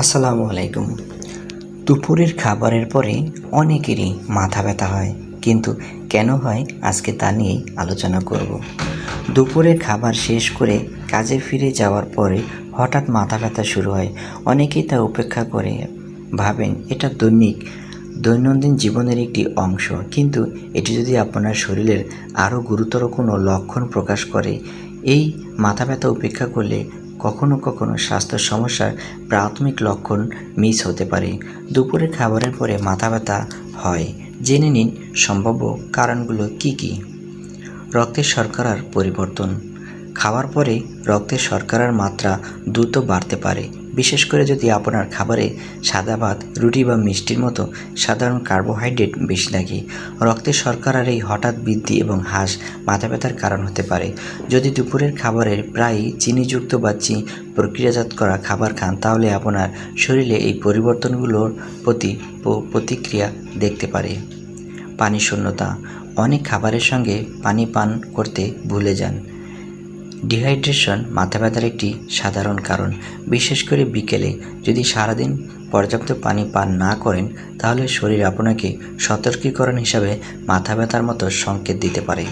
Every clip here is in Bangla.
আসসালামু আলাইকুম। দুপুরের খাবারের পরে অনেকেরই মাথা ব্যথা হয়, কিন্তু কেন হয় আজকে তা নিয়েই আলোচনা করব। দুপুরের খাবার শেষ করে কাজে ফিরে যাওয়ার পরে হঠাৎ মাথা ব্যথা শুরু হয়। অনেকেই তা উপেক্ষা করে ভাবেন, এটা দৈনিক, দৈনন্দিন জীবনের একটি অংশ। কিন্তু এটি যদি আপনার শরীরের আরও গুরুতর কোনো লক্ষণ প্রকাশ করে, এই মাথা ব্যথা উপেক্ষা করলে কখনো কখনো স্বাস্থ্য সমস্যার প্রাথমিক লক্ষণ মিস হতে পারে। দুপুরে খাবারের পরে মাথা ব্যথা হয়। জেনে নিন সম্ভাব্য কারণগুলো কি কি। রক্তের শর্করার পরিবর্তন। খাওয়ার পরে রক্তের শর্করার মাত্রা দ্রুত বাড়তে পারে। বিশেষ করে যদি আপনার খাবারে সাদা ভাত, রুটি বা মিষ্টির মতো সাধারণ কার্বোহাইড্রেট বেশি লাগে। রক্তের শর্করার এই হঠাৎ বৃদ্ধি এবং হ্রাস মাথা ব্যথার কারণ হতে পারে। যদি দুপুরের খাবারের প্রায়ই চিনিযুক্ত বা চি প্রক্রিয়াজাত করা খাবার খান, তাহলে আপনার শরীরে এই পরিবর্তনগুলোর প্রতি প্রতিক্রিয়া দেখতে পারে। পানি শূন্যতা। অনেক খাবারের সঙ্গে পানি পান করতে ভুলে যান। ডিহাইড্রেশন মাথা ব্যথার একটি সাধারণ কারণ। বিশেষ করে বিকেলে যদি সারাদিন পর্যাপ্ত পানি পান না করেন, তাহলে শরীর আপনাকে সতর্কীকরণ হিসাবে মাথা ব্যথার মতো সংকেত দিতে পারে।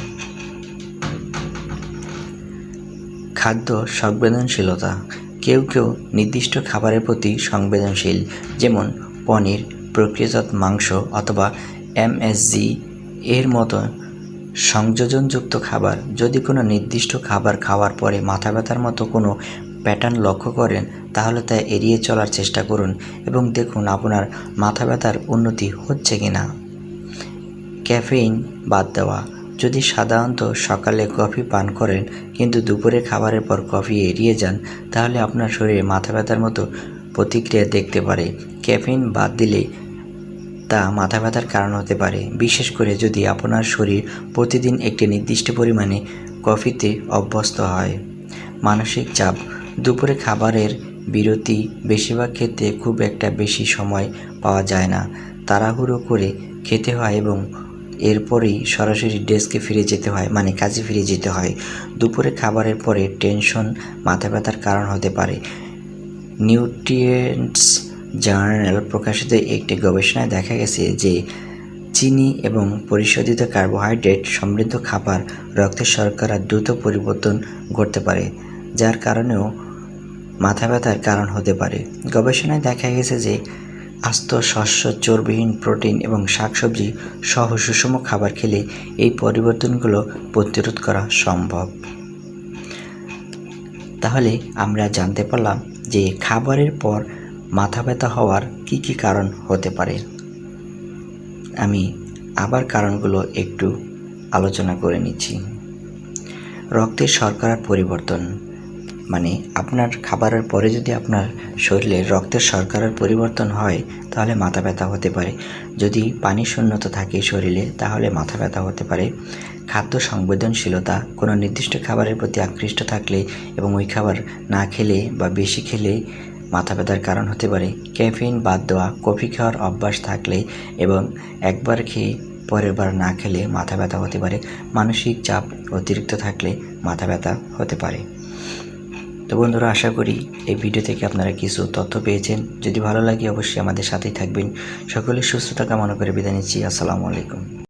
খাদ্য সংবেদনশীলতা। কেউ কেউ নির্দিষ্ট খাবারের প্রতি সংবেদনশীল, যেমন পনির, প্রক্রিয়াজাত মাংস অথবা এমএসজি এর মতো সংযোজনযুক্ত খাবার। যদি কোনো নির্দিষ্ট খাবার খাওয়ার পরে মাথা ব্যথার মতো কোনো প্যাটার্ন লক্ষ্য করেন, তাহলে তা এড়িয়ে চলার চেষ্টা করুন এবং দেখুন আপনার মাথা ব্যথার উন্নতি হচ্ছে কি না ক্যাফেইন বাদ দেওয়া। যদি সাধারণত সকালে কফি পান করেন, কিন্তু দুপুরে খাবারের পর কফি এড়িয়ে যান, তাহলে আপনার শরীরে মাথা ব্যথার মতো প্রতিক্রিয়া দেখতে পারে। ক্যাফেইন বাদ দিলে তা মাথা ব্যথার কারণ হতে পারে। বিশেষ করে যদি আপনার শরীর প্রতিদিন একটি নির্দিষ্ট পরিমাণে কফিতে অভ্যস্ত হয়। মানসিক চাপ, দুপুরে খাবারের বিরতি, বেশিরভাগ ক্ষেত্রে খুব একটা বেশি সময় পাওয়া যায় না। তাড়াহুড়ো করে খেতে হয় এবং এরপরেই সরাসরি ডেস্কে ফিরে যেতে হয় মানে কাজে ফিরে যেতে হয়। দুপুরে খাবারের পরে টেনশন, মাথা ব্যথার কারণ হতে পারে। নিউট্রিয়েন্টস জার্নাল প্রকাশিত একটি গবেষণায় দেখা গেছে যে চিনি এবং পরিশোধিত কার্বোহাইড্রেট সমৃদ্ধ খাবার রক্তের শর্করা দ্রুত পরিবর্তন করতে পারে, যার কারণেও মাথা ব্যথার কারণ হতে পারে। গবেষণায় দেখা গেছে যে আস্ত, শস্য, চর্বিহীন প্রোটিন এবং শাকসবজি সহ সুষম খাবার খেলে এই পরিবর্তনগুলো প্রতিরোধ করা সম্ভব। তাহলে আমরা জানতে পারলাম যে খাবারের পর মাথা ব্যথা হওয়ার কি কি কারণ হতে পারে? আমি আবার কারণগুলো একটু আলোচনা করে নিচ্ছি। রক্তের শর্করার পরিবর্তন মানে আপনার খাবারের পরে যদি আপনার শরীরে রক্তের শর্করার পরিবর্তন হয়, তাহলে মাথা ব্যথা হতে পারে। যদি পানি শূন্যতা থাকে শরীরে, তাহলে মাথা ব্যথা হতে পারে। খাদ্য সংবেদনশীলতা, কোনো নির্দিষ্ট খাবারের প্রতি আকৃষ্ট থাকলে এবং ওই খাবার না খেলে বা বেশি খেলে মাথা ব্যথার কারণ হতে পারে। ক্যাফিন বাদ দেওয়া, কফি খাওয়ার অভ্যাস থাকলে এবং একবার খেয়ে পরের বার না খেলে মাথা ব্যথা হতে পারে। মানসিক চাপ অতিরিক্ত থাকলে মাথা ব্যথা হতে পারে। তো বন্ধুরা, আশা করি এই ভিডিও থেকে আপনারা কিছু তথ্য পেয়েছেন। যদি ভালো লাগে, অবশ্যই আমাদের সাথেই থাকবেন। সকলের সুস্থতা কামনা করে বিদায় নিচ্ছি। আসসালামু আলাইকুম।